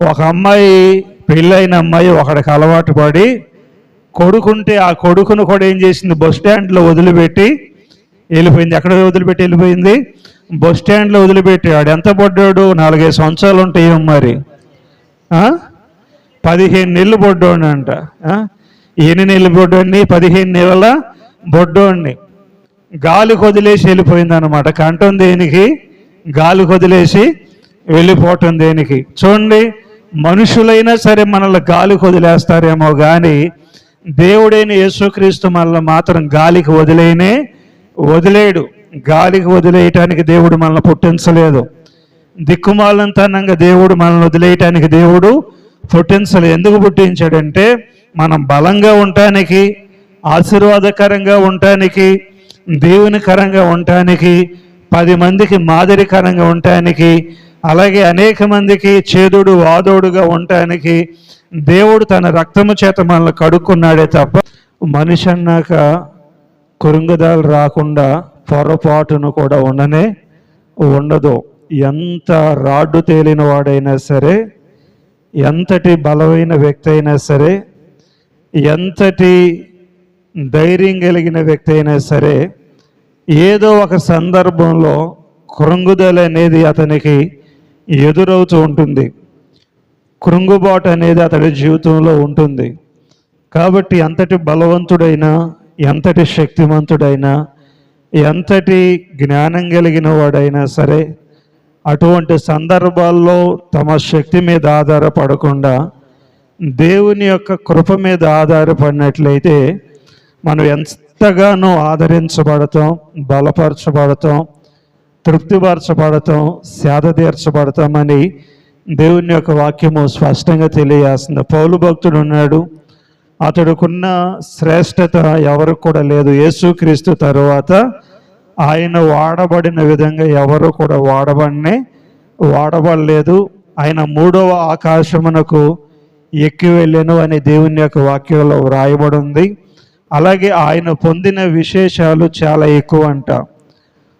ఒక అమ్మాయి పెళ్ళైన అమ్మాయి ఒకడికి అలవాటు పడి కొడుకుంటే ఆ కొడుకును కూడా ఏం చేసింది? బస్ స్టాండ్లో వదిలిపెట్టి వెళ్ళిపోయింది. ఎక్కడ వదిలిపెట్టి వెళ్ళిపోయింది? బస్ స్టాండ్లో వదిలిపెట్టాడు ఎంత పడ్డాడు? నాలుగైదు సంవత్సరాలు ఉంటాయో మరి. పదిహేను నెలలు బొడ్డోడిని అంట. ఎన్ని నెలలు బొడ్డోడిని పదిహేను నెలల బొడ్డోడిని గాలి వదిలేసి వెళ్ళిపోయింది అనమాట కంటం దేనికి? గాలి కొదిలేసి వెళ్ళిపోవటం దేనికి? చూడండి. మనుషులైనా సరే మనల్ని గాలికి వదిలేస్తారేమో కానీ దేవుడైన యేసుక్రీస్తు మనల్ని మాత్రం గాలికి వదిలేనే వదిలేడు. గాలికి వదిలేయటానికి దేవుడు మనల్ని పుట్టించలేదు. దిక్కుమాలంతనంగా దేవుడు మనల్ని వదిలేయటానికి దేవుడు పుట్టించలేదు. ఎందుకు పుట్టించాడంటే మనం బలంగా ఉండటానికి ఆశీర్వాదకరంగా ఉండటానికి దేవునికరంగా ఉండటానికి పది మందికి మాదిరికరంగా ఉండటానికి అలాగే అనేక మందికి చేదుడు వాదోడుగా ఉండటానికి దేవుడు తన రక్తము చేత మనల్ని కడుక్కున్నాడే తప్ప మనిషి అన్నాక కురుంగదాలు రాకుండా పొరపాటును కూడా ఉండనే ఉండదు. ఎంత రాడ్డు తేలిన వాడైనా సరే ఎంతటి బలమైన వ్యక్తి అయినా సరే ఎంతటి ధైర్యం కలిగిన వ్యక్తి అయినా సరే ఏదో ఒక సందర్భంలో కృంగుదల అనేది అతనికి ఎదురవుతూ ఉంటుంది. కృంగుబాటు అనేది అతడి జీవితంలో ఉంటుంది. కాబట్టి ఎంతటి బలవంతుడైనా ఎంతటి శక్తిమంతుడైనా ఎంతటి జ్ఞానం కలిగిన వాడైనా సరే అటువంటి సందర్భాల్లో తమ శక్తి మీద ఆధారపడకుండా దేవుని యొక్క కృప మీద ఆధారపడినట్లయితే మనం ఎంతగానో ఆదరించబడతాం బలపరచబడతాం తృప్తిపరచబడతాం సేద తీర్చబడతామని దేవుని యొక్క వాక్యము స్పష్టంగా తెలియజేస్తుంది. పౌలు భక్తుడు ఉన్నాడు. అతడుకున్న శ్రేష్టత ఎవరికి కూడా లేదు. యేసుక్రీస్తు తరువాత ఆయన వాడబడిన విధంగా ఎవరు కూడా వాడబడినే వాడబడలేదు. ఆయన మూడవ ఆకాశమునకు ఎక్కి వెళ్ళాను అని దేవుని యొక్క వాక్యంలో వ్రాయబడి ఉంది. అలాగే ఆయన పొందిన విశేషాలు చాలా ఎక్కువ అంట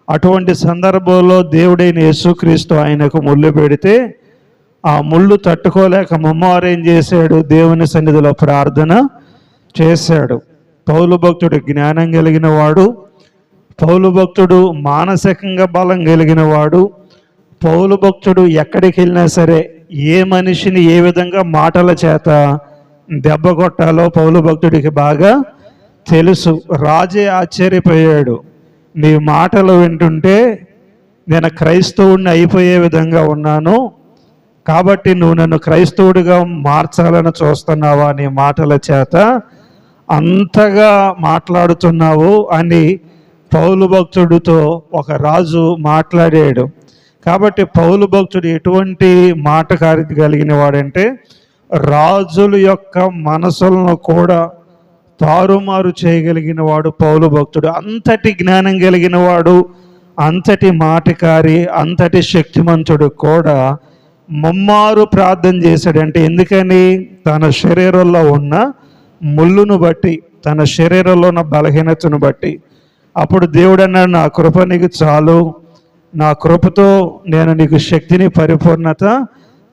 అటువంటి సందర్భంలో దేవుడైన యేసుక్రీస్తు ఆయనకు ముళ్ళు పెడితే ఆ ముళ్ళు తట్టుకోలేక మమ్మవారు ఏం చేశాడు? దేవుని సన్నిధిలో ప్రార్థన చేశాడు. పౌలు భక్తుడు జ్ఞానం కలిగిన వాడు పౌలు భక్తుడు మానసికంగా బలం కలిగిన వాడు పౌలు భక్తుడు ఎక్కడికి వెళ్ళినా సరే ఏ మనిషిని ఏ విధంగా మాటల చేత దెబ్బ కొట్టాలో పౌలు భక్తుడికి బాగా తెలుసు. రాజే ఆశ్చర్యపోయాడు. నీ మాటలు వింటుంటే నేను క్రైస్తవుడిని అయిపోయే విధంగా ఉన్నాను. కాబట్టి నువ్వు నన్ను క్రైస్తవుడిగా మార్చాలని చూస్తున్నావా నీ మాటల చేత? అంతగా మాట్లాడుతున్నావు అని పౌలు భక్తుడితో ఒక రాజు మాట్లాడాడు. కాబట్టి పౌలు భక్తుడు ఎటువంటి మాట కలిగిన వాడంటే రాజుల యొక్క మనసులను కూడా తారుమారు చేయగలిగిన వాడు పౌలు భక్తుడు. అంతటి జ్ఞానం కలిగిన వాడు అంతటి మాటకారి అంతటి శక్తిమంతుడు కూడా ముమ్మారు ప్రార్థన చేశాడంటే ఎందుకని? తన శరీరంలో ఉన్న ముళ్ళును బట్టి తన శరీరంలో ఉన్న బలహీనతను బట్టి. అప్పుడు దేవుడు అన్నాడు నా కృప నీకు చాలు. నా కృపతో నేను నీకు శక్తిని పరిపూర్ణత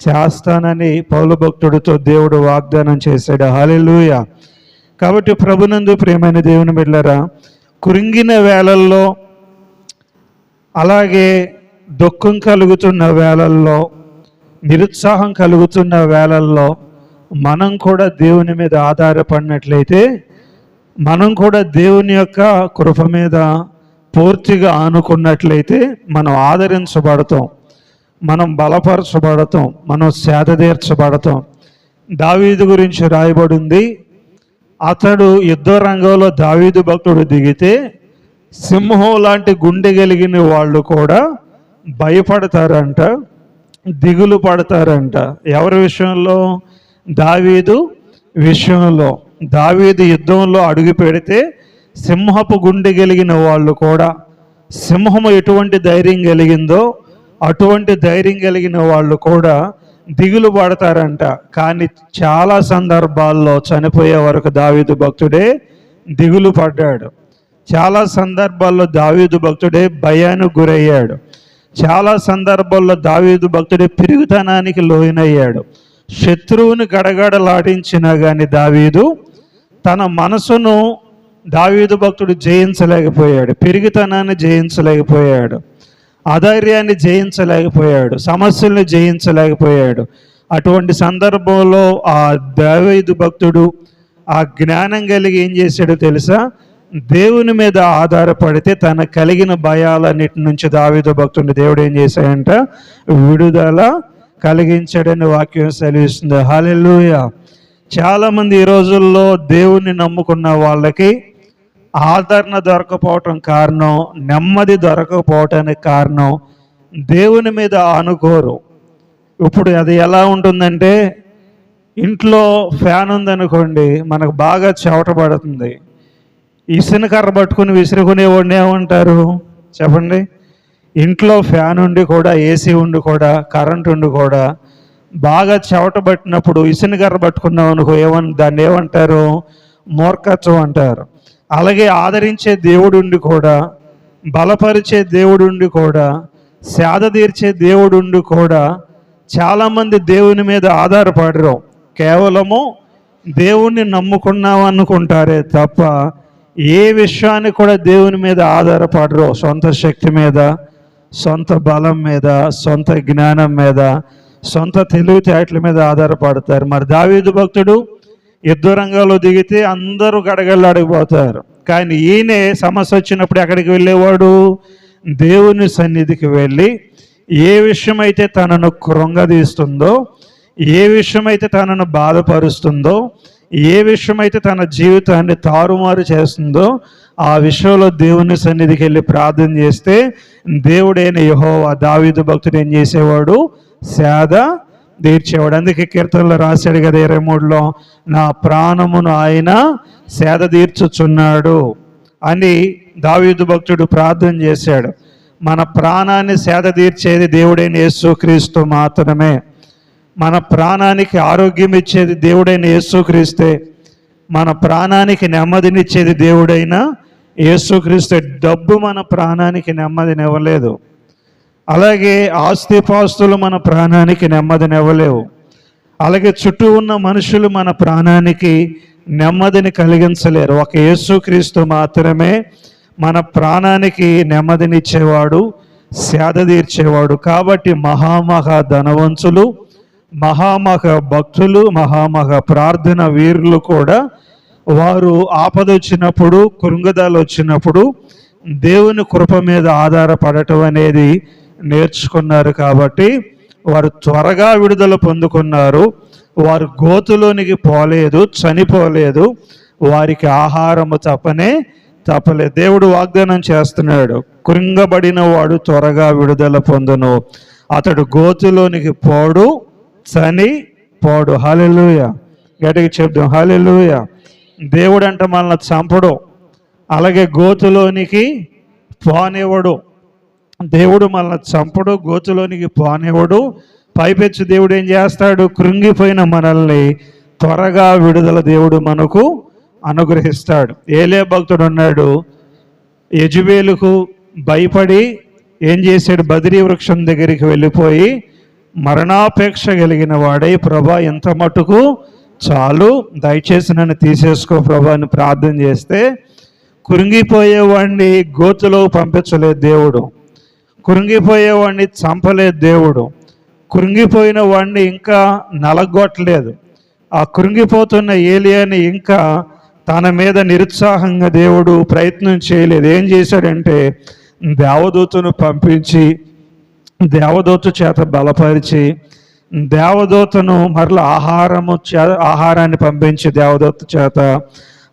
చేస్తానని పౌలు భక్తుడితో దేవుడు వాగ్దానం చేశాడు. హాలెలూయ కాబట్టి ప్రభునందు ప్రేమైన దేవుని బిడ్డరా కురింగిన వేళల్లో అలాగే దుఃఖం కలుగుతున్న వేళల్లో నిరుత్సాహం కలుగుతున్న వేళల్లో మనం కూడా దేవుని మీద ఆధారపడినట్లయితే మనం కూడా దేవుని యొక్క కృప మీద పూర్తిగా ఆనుకున్నట్లయితే మనం ఆదరించబడతాం మనం బలపరచబడతాం మనం సేద తీర్చబడతాం దావీదు గురించి రాయబడింది అతడు యుద్ధ రంగంలో దావీదు భక్తుడు దిగితే సింహం లాంటి గుండె కలిగిన వాళ్ళు కూడా భయపడతారంట దిగులు పడతారంట. ఎవరి విషయంలో? దావీదు విషయంలో. దావీదు యుద్ధంలో అడుగు పెడితే సింహపు గుండె కలిగిన వాళ్ళు కూడా సింహము ఎటువంటి ధైర్యం కలిగిందో అటువంటి ధైర్యం కలిగిన వాళ్ళు కూడా దిగులు పడతారంట. కానీ చాలా సందర్భాల్లో చనిపోయే వరకు దావీదు భక్తుడే దిగులు పడ్డాడు. చాలా సందర్భాల్లో దావీదు భక్తుడే భయానికి గురయ్యాడు. చాలా సందర్భాల్లో దావీదు భక్తుడే పిరుగుతనానికి లోయనయ్యాడు శత్రువుని గడగడలాడించినా కానీ దావీదు తన మనసును దావీదు భక్తుడు జయించలేకపోయాడు. పెరిగితనాన్ని జయించలేకపోయాడు. అధైర్యాన్ని జయించలేకపోయాడు సమస్యల్ని జయించలేకపోయాడు. అటువంటి సందర్భంలో ఆ దావీదు భక్తుడు ఆ జ్ఞానం కలిగి ఏం చేశాడో తెలుసా? దేవుని మీద ఆధారపడితే తన కలిగిన భయాలన్నిటి నుంచి దావీదు భక్తుడిని దేవుడు ఏం చేశాడంట? విడుదల కలిగించాడని వాక్యం సెలవిస్తుంది. హాలెల్లుయ. చాలామంది ఈ రోజుల్లో దేవుణ్ణి నమ్ముకున్న వాళ్ళకి ఆదరణ దొరకపోవటం కారణం నెమ్మది దొరకకపోవటానికి కారణం దేవుని మీద అనుకోరు ఇప్పుడు అది ఎలా ఉంటుందంటే ఇంట్లో ఫ్యాన్ ఉందనుకోండి మనకు బాగా చెవట పడుతుంది. ఇసున కర్ర పట్టుకుని విసురుకునేవాడిని ఏమంటారు? చెప్పండి. ఇంట్లో ఫ్యాన్ ఉండి కూడా ఏసీ ఉండి కూడా కరెంట్ ఉండి కూడా బాగా చెవట పట్టినప్పుడు ఇసున కర్ర పట్టుకున్నాం అనుకో ఏమని దాన్ని ఏమంటారు? మూర్ఖత్వం అంటారు. అలాగే ఆదరించే దేవుడుండి కూడా బలపరిచే దేవుడుండి కూడా సేద తీర్చే దేవుడుండి కూడా చాలామంది దేవుని మీద ఆధారపడరు. కేవలము దేవుణ్ణి నమ్ముకున్నాం అనుకుంటారే తప్ప ఏ విషయాన్ని కూడా దేవుని మీద ఆధారపడరు. సొంత శక్తి మీద సొంత బలం మీద సొంత జ్ఞానం మీద సొంత తెలివితేటల మీద ఆధారపడతారు. మరి దావీదు భక్తుడు యుద్ధ రంగంలో దిగితే అందరూ గడగల్లాడిపోతారు కానీ ఈయనే సమస్య వచ్చినప్పుడు ఎక్కడికి వెళ్ళేవాడు? దేవుని సన్నిధికి వెళ్ళి ఏ విషయమైతే తనను కృంగదీస్తుందో ఏ విషయమైతే తనను బాధపరుస్తుందో ఏ విషయమైతే తన జీవితాన్ని తారుమారు చేస్తుందో ఆ విషయంలో దేవుని సన్నిధికి వెళ్ళి ప్రార్థన చేస్తే దేవుడైన యహోవా దావిదు భక్తుడు ఏం చేసేవాడు? సేద తీర్చేవాడు. అందుకే కీర్తనలో రాశాడు కదా ఇరవై మూడులో నా ప్రాణమును ఆయన సేద తీర్చుచున్నాడు అని దావీదు భక్తుడు ప్రార్థన చేశాడు. మన ప్రాణాన్ని సేద తీర్చేది దేవుడైన యేసుక్రీస్తు మాత్రమే. మన ప్రాణానికి ఆరోగ్యం ఇచ్చేది దేవుడైన యేసుక్రీస్తే మన ప్రాణానికి నెమ్మదినిచ్చేది దేవుడైన యేసుక్రీస్తే. డబ్బు మన ప్రాణానికి నెమ్మదినివ్వలేదు. అలాగే ఆస్తిపాస్తులు మన ప్రాణానికి నెమ్మదినివ్వలేవు. అలాగే చుట్టూ ఉన్న మనుషులు మన ప్రాణానికి నెమ్మదిని కలిగించలేరు. ఒక యేసుక్రీస్తు మాత్రమే మన ప్రాణానికి నెమ్మదినిచ్చేవాడు సేద తీర్చేవాడు కాబట్టి మహామహా ధనవంతులు మహామహ భక్తులు మహామహ ప్రార్థన వీరులు కూడా వారు ఆపద వచ్చినప్పుడు కృంగదాలు వచ్చినప్పుడు దేవుని కృప మీద ఆధారపడటం అనేది నేర్చుకున్నారు కాబట్టి వారు త్వరగా విడుదల పొందుకున్నారు. వారు గోతులోనికి పోలేదు చనిపోలేదు. వారికి ఆహారము తప్పనే తప్పలేదు. దేవుడు వాగ్దానం చేస్తున్నాడు కృంగబడిన వాడు త్వరగా విడుదల పొందును. అతడు గోతులోనికి పోడు చని పోడు. హాలెలుయ గట్టిగా చెప్దాం హాలెలుయ దేవుడు అంట మనల్ని చంపడు అలాగే గోతులోనికి పోనివ్వడు. దేవుడు మనల్ని చంపడు గోతులోనికి పోనివ్వడు. పైపెచ్చు దేవుడు ఏం చేస్తాడు? కృంగిపోయిన మనల్ని త్వరగా విడుదల దేవుడు మనకు అనుగ్రహిస్తాడు. ఏలే భక్తుడు ఉన్నాడు. యజువేలుకు భయపడి ఏం చేశాడు? బదిరీ వృక్షం దగ్గరికి వెళ్ళిపోయి మరణాపేక్ష కలిగిన వాడై ప్రభా ఎంత మటుకు చాలు దయచేసి నన్ను తీసేసుకో ప్రభా అని ప్రార్థన చేస్తే కృంగిపోయేవాడిని గోతులో పంపించలేదు దేవుడు. కృంగిపోయేవాడిని చంపలేదు దేవుడు. కృంగిపోయిన వాడిని ఇంకా నలగొట్టలేదు. ఆ కృంగిపోతున్న ఏలియాని ఇంకా తన మీద నిరుత్సాహంగా దేవుడు ప్రయత్నం చేయలేదు. ఏం చేశాడంటే దేవదూతను పంపించి దేవదూత చేత బలపరిచి దేవదూతను మరలా ఆహారము చే ఆహారాన్ని పంపించి దేవదూత చేత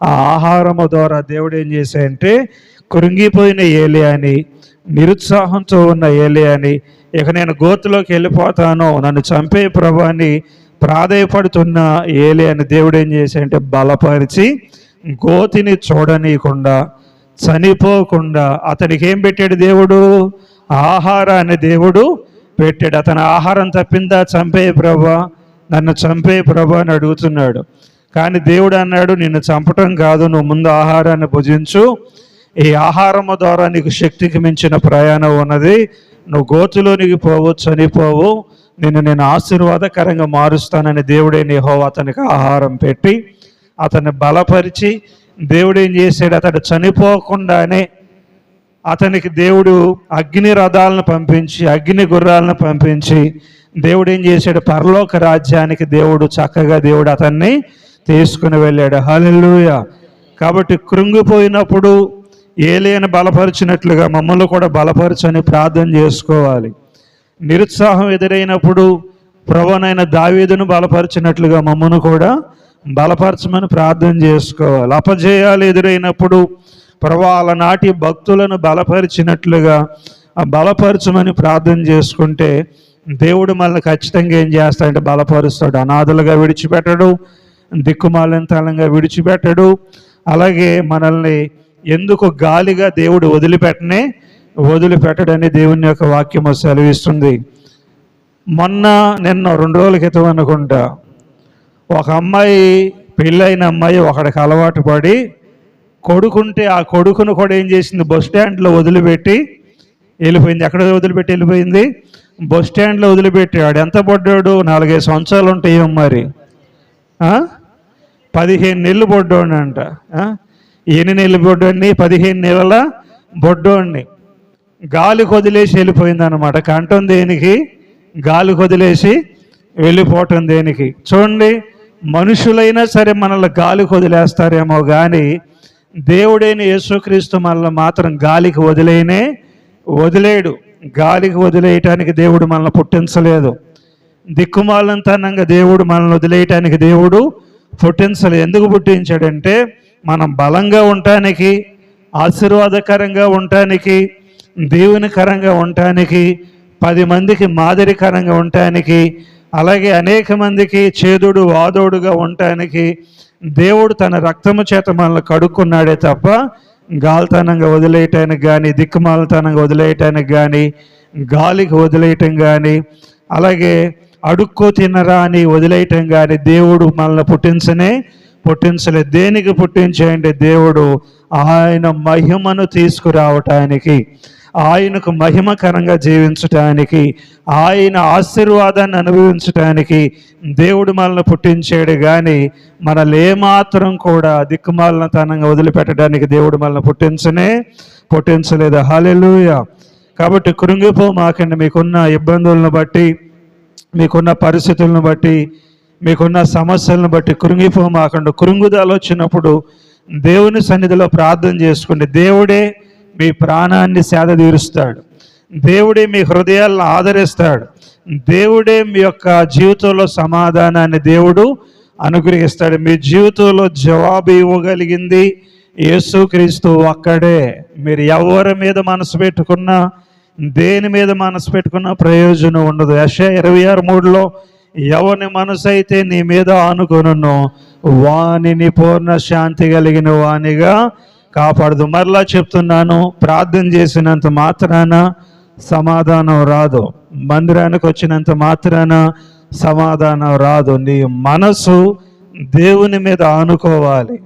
ఆ ఆహారము ద్వారా దేవుడు ఏం చేశాడంటే కృంగిపోయిన ఏలియాని నిరుత్సాహంతో ఉన్న ఏలియాని ఇక నేను గోతులోకి వెళ్ళిపోతాను నన్ను చంపే ప్రభాని ప్రాధేయపడుతున్న ఏలియాని దేవుడు ఏం చేశాడంటే బలపరిచి గోతిని చూడనీయకుండా చనిపోకుండా అతనికి ఏం పెట్టాడు దేవుడు? ఆహారాన్ని దేవుడు పెట్టాడు. అతని ఆహారం తప్పిందా? చంపే ప్రభా నన్ను చంపే ప్రభా అని అడుగుతున్నాడు. కానీ దేవుడు అన్నాడు నిన్ను చంపటం కాదు నువ్వు ముందు ఆహారాన్ని భుజించు ఈ ఆహారము ద్వారా నీకు శక్తికి మించిన ప్రయాణం ఉన్నది. నువ్వు గోతులోనికి పోవు చనిపోవు. నిన్ను నేను ఆశీర్వాదకరంగా మారుస్తానని దేవుడే హో అతనికి ఆహారం పెట్టి అతన్ని బలపరిచి దేవుడు ఏం చేశాడు? అతడు చనిపోకుండానే అతనికి దేవుడు అగ్ని రథాలను పంపించి అగ్ని గుర్రాలను పంపించి దేవుడు ఏం చేశాడు? పరలోక రాజ్యానికి దేవుడు చక్కగా దేవుడు అతన్ని తీసుకుని వెళ్ళాడు. హల్లెలూయా. కాబట్టి కృంగిపోయినప్పుడు ఏలేని బలపరిచినట్లుగా మమ్మల్ని కూడా బలపరచని ప్రార్థన చేసుకోవాలి. నిరుత్సాహం ఎదురైనప్పుడు ప్రభునైన దావీదును బలపరిచినట్లుగా మమ్మను కూడా బలపరచమని ప్రార్థన చేసుకోవాలి. అపజయాలు ఎదురైనప్పుడు ప్రభా నాటి భక్తులను బలపరిచినట్లుగా ఆ బలపరచమని ప్రార్థన చేసుకుంటే దేవుడు మనల్ని ఖచ్చితంగా ఏం చేస్తాడంటే బలపరుస్తాడు. అనాథలుగా విడిచిపెట్టడు దిక్కుమాలింతలంగా విడిచిపెట్టడు. అలాగే మనల్ని ఎందుకు గాలిగా దేవుడు వదిలిపెట్టనే వదిలిపెట్టడని దేవుని యొక్క వాక్యము సెలవిస్తుంది. మొన్న నిన్న రెండు రోజుల క్రితం అనుకుంటా ఒక అమ్మాయి పెళ్ళైన అమ్మాయి ఒకడికి అలవాటు పడి కొడుకుంటే ఆ కొడుకును కూడా ఏం చేసింది? బస్ స్టాండ్లో వదిలిపెట్టి వెళ్ళిపోయింది. ఎక్కడ వదిలిపెట్టి వెళ్ళిపోయింది? బస్ స్టాండ్లో వదిలిపెట్టాడు ఎంత పడ్డాడు? నాలుగైదు సంవత్సరాలు ఉంటాయి మరి. పదిహేను నెలలు పడ్డాడు అంట ఎన్ని నెలలు బొడ్డోడిని? పదిహేను నెలల బొడ్డోడిని. గాలి కొదిలేసి వెళ్ళిపోయింది అనమాట కంటం దేనికి? గాలి కొదిలేసి వెళ్ళిపోవటం దేనికి? చూడండి మనుషులైనా సరే మనల్ని గాలి వదిలేస్తారేమో కానీ దేవుడైన యేసుక్రీస్తు మనల్ని మాత్రం గాలికి వదిలేనే వదిలేడు. గాలికి వదిలేయటానికి దేవుడు మనల్ని పుట్టించలేదు. దిక్కుమాలంతనంగా దేవుడు మనల్ని వదిలేయటానికి దేవుడు పుట్టించలేదు. ఎందుకు పుట్టించాడంటే మనం బలంగా ఉండటానికి ఆశీర్వాదకరంగా ఉండటానికి దేవునికరంగా ఉండటానికి పది మందికి మాదిరికరంగా ఉండటానికి అలాగే అనేక మందికి చేదుడు వాదోడుగా ఉండటానికి దేవుడు తన రక్తము చేత మనల్ని కడుక్కున్నాడే తప్ప గాలితనంగా వదిలేయటానికి కానీ దిక్కుమాలతనంగా వదిలేయటానికి కానీ గాలికి వదిలేయటం కానీ అలాగే అడుక్కో తినరా అని వదిలేయటం కానీ దేవుడు మనల్ని పుట్టించనే పుట్టించలేదు దేనికి పుట్టించేయండి? దేవుడు ఆయన మహిమను తీసుకురావటానికి ఆయనకు మహిమకరంగా జీవించటానికి ఆయన ఆశీర్వాదాన్ని అనుభవించటానికి దేవుడు మనల్ని పుట్టించాడు. కానీ మనల్ని ఏమాత్రం కూడా దిక్కుమాలనతనంగా వదిలిపెట్టడానికి దేవుడు మనల్ని పుట్టించనే పుట్టించలేదు. హాలెలుయ కాబట్టి కృంగిపో మాకండి. మీకున్న ఇబ్బందులను బట్టి మీకున్న పరిస్థితులను బట్టి మీకున్న సమస్యలను బట్టి కృంగిపో మాకండి కృంగుదల వచ్చినప్పుడు దేవుని సన్నిధిలో ప్రార్థన చేసుకోండి దేవుడే మీ ప్రాణాన్ని సేద తీరుస్తాడు దేవుడే మీ హృదయాలను ఆదరిస్తాడు. దేవుడే మీ యొక్క జీవితంలో సమాధానాన్ని దేవుడు అనుగ్రహిస్తాడు. మీ జీవితంలో జవాబు ఇవ్వగలిగింది యేసుక్రీస్తు ఒక్కడే. మీరు ఎవరి మీద మనసు పెట్టుకున్నా దేని మీద మనసు పెట్టుకున్నా ప్రయోజనం ఉండదు. యశ ఇరవై ఆరు మూడులో ఎవని మనసు అయితే నీ మీద ఆనుకొనున్నో వానిని పూర్ణ శాంతి కలిగిన వానిగా కాపాడదు. మరలా చెప్తున్నాను ప్రార్థన చేసినంత మాత్రాన సమాధానం రాదు. మందిరానికి వచ్చినంత మాత్రాన సమాధానం రాదు. నీ మనసు దేవుని మీద ఆనుకోవాలి.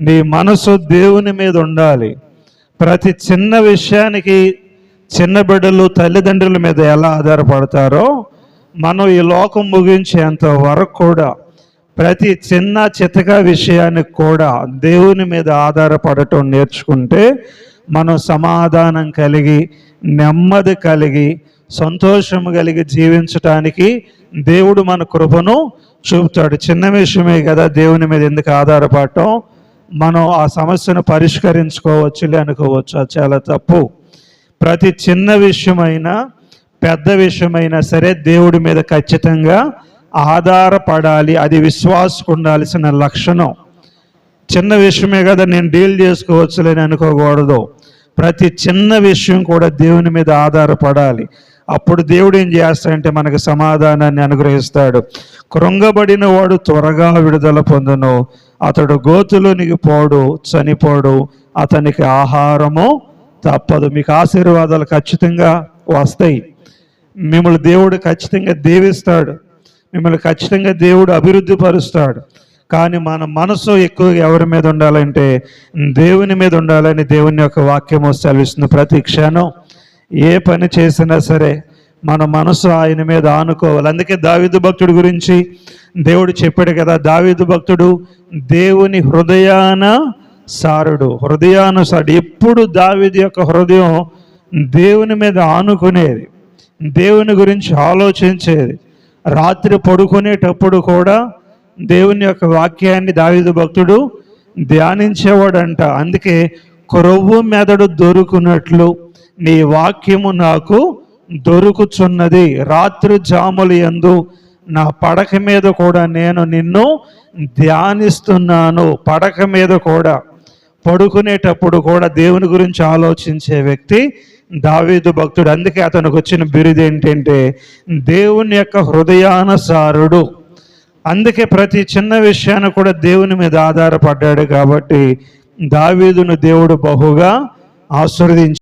నీ మనసు దేవుని మీద ఉండాలి. ప్రతి చిన్న విషయానికి చిన్న బిడ్డలు తల్లిదండ్రుల మీద ఎలా ఆధారపడతారో మనం ఈ లోకం ముగించేంత వరకు కూడా ప్రతి చిన్న చితక విషయానికి కూడా దేవుని మీద ఆధారపడటం నేర్చుకుంటే మనం సమాధానం కలిగి నెమ్మది కలిగి సంతోషం కలిగి జీవించటానికి దేవుడు మన కృపను చూపుతాడు. చిన్న విషయమే కదా దేవుని మీద ఎందుకు ఆధారపడటం? మనం ఆ సమస్యను పరిష్కరించుకోవచ్చు అనుకోవచ్చు? అది చాలా తప్పు. ప్రతి చిన్న విషయమైనా పెద్ద విషయమైనా సరే దేవుడి మీద ఖచ్చితంగా ఆధారపడాలి అది విశ్వాసకు ఉండాల్సిన లక్షణం. చిన్న విషయమే కదా నేను డీల్ చేసుకోవచ్చులేని అనుకోకూడదు. ప్రతి చిన్న విషయం కూడా దేవుని మీద ఆధారపడాలి. అప్పుడు దేవుడు ఏం చేస్తాడంటే మనకు సమాధానాన్ని అనుగ్రహిస్తాడు. కృంగబడిన వాడు త్వరగా విడుదల పొందును. అతడు గోతులోనికి పోడు చనిపోడు. అతనికి ఆహారము తప్పదు. మీకు ఆశీర్వాదాలు ఖచ్చితంగా వస్తాయి. మిమ్మల్ని దేవుడు ఖచ్చితంగా దేవిస్తాడు. మిమ్మల్ని ఖచ్చితంగా దేవుడు అభివృద్ధి పరుస్తాడు కానీ మన మనసు ఎక్కువగా ఎవరి మీద ఉండాలంటే దేవుని మీద ఉండాలని దేవుని యొక్క వాక్యము సెలవిస్తుంది ప్రతి క్షణం. ఏ పని చేసినా సరే మన మనసు ఆయన మీద ఆనుకోవాలి. అందుకే దావిదు భక్తుడి గురించి దేవుడు చెప్పాడు కదా దావిదు భక్తుడు దేవుని హృదయాన సారుడు. హృదయానుసారుడు ఎప్పుడు దావిది యొక్క హృదయం దేవుని మీద ఆనుకునేది. దేవుని గురించి ఆలోచించేది. రాత్రి పడుకునేటప్పుడు కూడా దేవుని యొక్క వాక్యాన్ని దావిదు భక్తుడు ధ్యానించేవాడంట. అందుకే క్రొవ్వు మెదడు దొరుకున్నట్లు నీ వాక్యము నాకు దొరుకుచున్నది. రాత్రి జాములు ఎందు నా పడక మీద కూడా నేను నిన్ను ధ్యానిస్తున్నాను. పడక మీద కూడా. పడుకునేటప్పుడు కూడా దేవుని గురించి ఆలోచించే వ్యక్తి దావీదు భక్తుడు అందుకే అతనికి వచ్చిన బిరుదు ఏంటంటే దేవుని యొక్క హృదయానుసారుడు. అందుకే ప్రతి చిన్న విషయాన్ని కూడా దేవుని మీద ఆధారపడ్డాడు కాబట్టి దావీదును దేవుడు బహుగా ఆశీర్వదించి